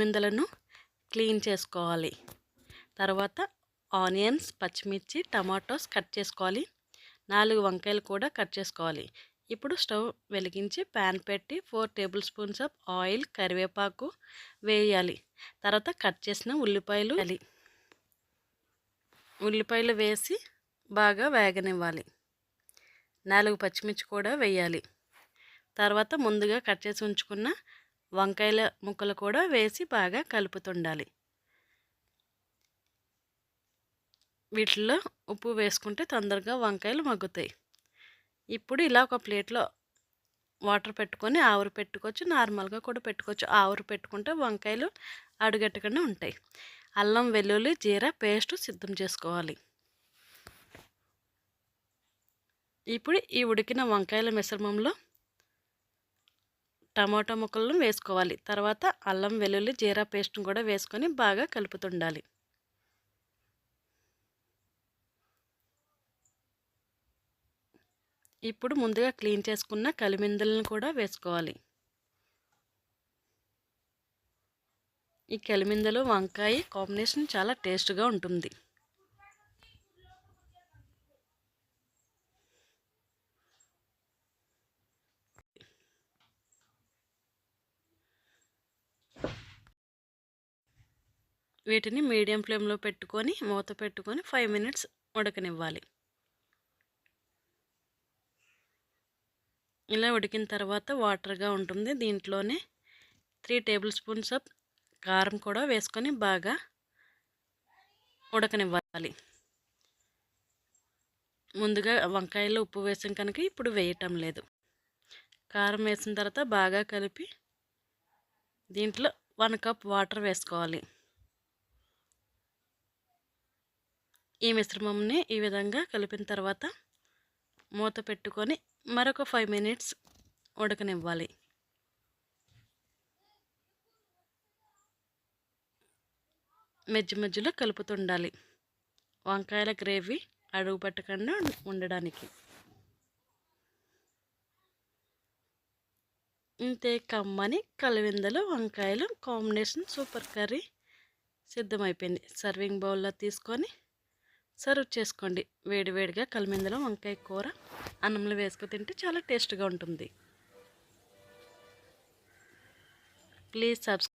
మిందలను clean చేసుకోవాలి. తర్వాత onions పచ్చిమిర్చి టమాటోస్ కట్ చేసుకోవాలి. నాలుగు వంకాయలు కూడా కట్ చేసుకోవాలి. ఇప్పుడు స్టవ్ వెలిగించి ప్యాన్ పెట్టి four tablespoons of oil కరివేపాకు వేయాలి. తర్వాత కట్ చేసిన ఉల్లిపాయలు వేయాలి. ఉల్లిపాయలు వేసి బాగా వేగనివ్వాలి. నాలుగు పచ్చిమిర్చి కూడా వేయాలి. తర్వాత ముందుగా కట్ చేసి ఉంచుకున్న వంకాయల ముక్కలు కూడా వేసి బాగా కలుపుతుండాలి. వీటిల్లో ఉప్పు వేసుకుంటే తొందరగా వంకాయలు మగ్గుతాయి. ఇప్పుడు ఇలా ఒక ప్లేట్లో వాటర్ పెట్టుకొని ఆవురు పెట్టుకోవచ్చు నార్మల్గా కూడా పెట్టుకోవచ్చు. ఆవురు పెట్టుకుంటే వంకాయలు అడుగట్టకుండా ఉంటాయి. అల్లం వెల్లుల్లి జీరా పేస్ట్ సిద్ధం చేసుకోవాలి. ఇప్పుడు ఈ ఉడికిన వంకాయల మిశ్రమంలో టమాటా ముక్కలను వేసుకోవాలి. తర్వాత అల్లం వెల్లుల్లి జీరా పేస్ట్ను కూడా వేసుకొని బాగా కలుపుతుండాలి. ఇప్పుడు ముందుగా క్లీన్ చేసుకున్న కలిమిందలను కూడా వేసుకోవాలి. ఈ కలిమిందలు వంకాయ కాంబినేషన్ చాలా టేస్ట్గా ఉంటుంది. వీటిని మీడియం ఫ్లేమ్లో పెట్టుకొని మూత పెట్టుకొని ఫైవ్ మినిట్స్ ఉడకనివ్వాలి. ఇలా ఉడికిన తర్వాత వాటర్గా ఉంటుంది. దీంట్లోనే త్రీ టేబుల్ స్పూన్స్ ఆఫ్ కారం కూడా వేసుకొని బాగా ఉడకనివ్వాలి. ముందుగా వంకాయలు ఉప్పు వేసాం కనుక ఇప్పుడు వేయటం లేదు. కారం వేసిన తర్వాత బాగా కలిపి దీంట్లో వన్ కప్ వాటర్ వేసుకోవాలి. ఈ మిశ్రమంని ఈ విధంగా కలిపిన తర్వాత మూత పెట్టుకొని మరొక ఫైవ్ మినిట్స్ ఉడకనివ్వాలి. మధ్య మధ్యలో కలుపుతుండాలి. వంకాయల గ్రేవీ అడుగు పెట్టకుండా ఉండడానికి. ఇంతే కమ్మని కలివిందలు వంకాయలు కాంబినేషన్ సూపర్ కర్రీ సిద్ధమైపోయింది. సర్వింగ్ బౌల్లో తీసుకొని సర్వ్ చేసుకోండి. వేడివేడిగా కలిమిందలో వంకాయ కూర అన్నంలో వేసుకు తింటే చాలా టేస్ట్గా ఉంటుంది. Please subscribe